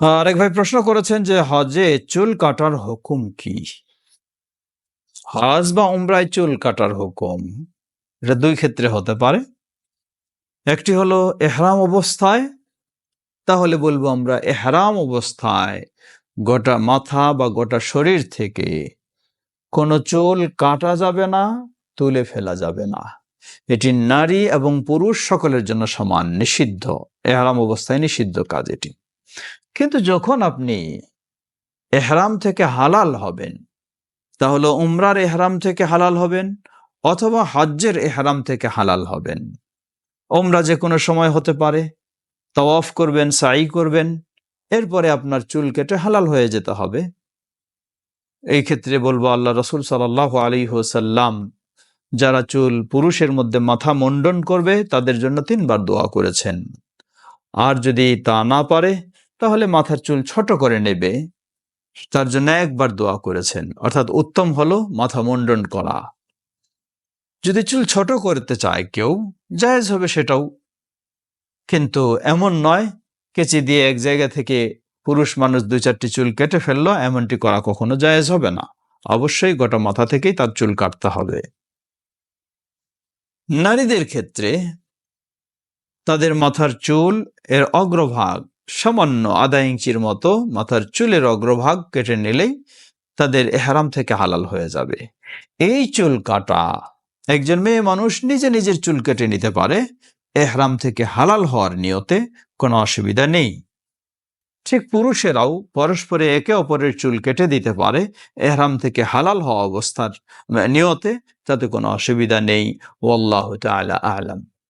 আরেক ভাই প্রশ্ন করেছেন যে হজে চুল কাটার হুকুম কি? হজ বা উমরায় চুল কাটার হুকুম, এটা দুই ক্ষেত্রে হতে পারে। একটি হলো এহরাম অবস্থায়, তাহলে বলব আমরা এহরাম অবস্থায় গোটা মাথা বা গোটা শরীর থেকে কোনো চুল কাটা যাবে না, তুলে ফেলা যাবে না। এটি নারী এবং পুরুষ সকলের জন্য সমান, নিষিদ্ধ। এহরাম অবস্থায় নিষিদ্ধ কাজ এটি। কিন্তু যখন আপনি এহরাম থেকে হালাল হবেন, তাহলে উমরার এহরাম থেকে হালাল হবেন অথবা হজ্জের এহরাম থেকে হালাল হবেন। ওমরা যে কোনো সময় হতে পারে, তওয়াফ করবেন সাই করবেন, এরপরে আপনার চুল কেটে হালাল হয়ে যেতে হবে। এই ক্ষেত্রে বলব আল্লাহ রসুল সাল্লাহ আলী হোসাল্লাম যারা চুল পুরুষের মধ্যে মাথা মন্ডন করবে, তাদের জন্য তিনবার দোয়া করেছেন। আর যদি তা না পারে তাহলে মাথার চুল ছোট করে নেবে। তার জন্য একবার দোয়া করেছেন। অর্থাৎ উত্তম হলো মাথা মুন্ডন করা। যদি চুল ছোট করতে চায় কেউ, জায়েজ হবে সেটাও। কিন্তু এমন নয়, কেচি দিয়ে এক জায়গা থেকে পুরুষ মানুষ দুই চারটি চুল কেটে ফেলল, এমনটি করা কখনো জায়েজ হবে না। অবশ্যই গোটা মাথা থেকেই তার চুল কাটতে হবে। নারীদের ক্ষেত্রে তাদের মাথার চুল এর অগ্রভাগ সামান্য আধা ইঞ্চির মতো মাথার চুলের অগ্রভাগ কেটে নিলেই তাদের এহারাম থেকে হালাল হয়ে যাবে। এই চুল কাটা, একজন মেয়ে মানুষ নিজে নিজের চুল কেটে নিতে পারে, এহরাম থেকে হালাল হওয়ার নিয়তে কোনো অসুবিধা নেই। ঠিক পুরুষেরাও পরস্পরে একে অপরের চুল কেটে দিতে পারে, এহরাম থেকে হালাল হওয়া অবস্থার নিয়তে তাতে কোনো অসুবিধা নেই। ওল্লাহ তালা আলাম।